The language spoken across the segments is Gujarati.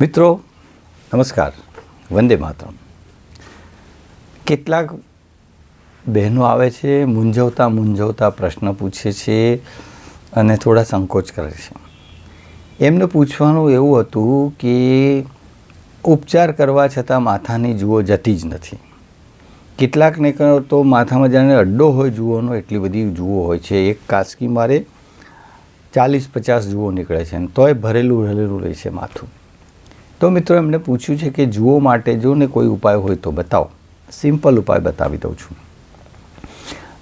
મિત્રો, નમસ્કાર. વંદે માતરમ. કેટલાક બહેનો આવે છે, મૂંઝવતા મૂંઝવતા પ્રશ્ન પૂછે છે અને થોડા સંકોચ કરે છે. એમને પૂછવાનું એવું હતું કે ઉપચાર કરવા છતાં માથાની જુઓ જતી જ નથી. કેટલાકને તો માથામાં જાણે અડ્ડો હોય જુઓનો, એટલી બધી જુઓ હોય છે. એક કાસકી મારે ચાલીસ પચાસ જુઓ નીકળે છે અને તોય ભરેલું ભરેલું રહે છે માથું. તો મિત્રો એમણે પૂછ્યું છે કે જુઓ માટે જો ને કોઈ ઉપાય હોય તો બતાવો. સિમ્પલ ઉપાય બતાવી દઉં છું.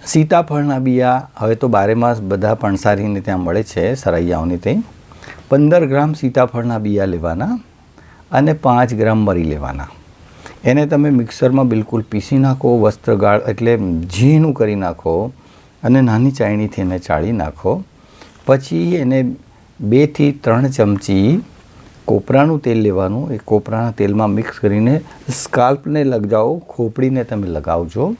સીતાફળના બિયા, હવે તો બારે માસ બધા પણસારીને ત્યાં મળે છે સરૈયાઓની ત્યાં. પંદર ગ્રામ સીતાફળના બિયા લેવાના અને પાંચ ગ્રામ મરી લેવાના. એને તમે મિક્સરમાં બિલકુલ પીસી નાખો, વસ્ત્રગાળ એટલે ઝીણું કરી નાખો અને નાની ચાયણીથી એને ચાળી નાખો. પછી એને બેથી ત્રણ ચમચી કોપરાનું તેલ લેવાનું. એ કોપરાના તેલમાં મિક્સ કરીને સ્કાલ્પને લગાવો, ખોપડીને તમે લગાવજો.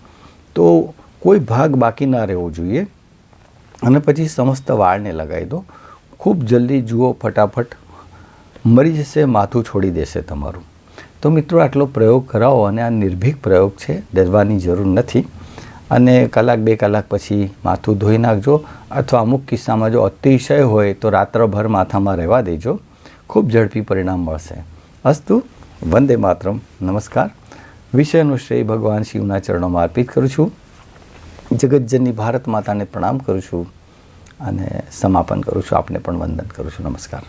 તો કોઈ ભાગ બાકી ના રહેવો જોઈએ. અને પછી સમસ્ત વાળને લગાવી દો. ખૂબ જલ્દી જુઓ, ફટાફટ. મરી જશે, માથું છોડી દેશે તમારું. તો મિત્રો, આટલો પ્રયોગ કરાવો અને આ નિર્ભીક પ્રયોગ છે, ડરવાની જરૂર નથી. અને કલાક, બે કલાક પછી માથું ધોઈ નાખજો. અથવા અમુક કિસ્સામાં જો અતિશય હોય તો રાત્રભર માથામાં રહેવા દેજો. ખૂબ ઝડપી પરિણામ મળશે. અસ્તુ, વંદે માતરમ, નમસ્કાર. વિષયનું શ્રેય ભગવાન શિવના ચરણોમાં અર્પિત કરું છું. જગતજનની ભારત માતાને પ્રણામ કરું છું અને સમાપન કરું છું. આપને પણ વંદન કરું છું. નમસ્કાર.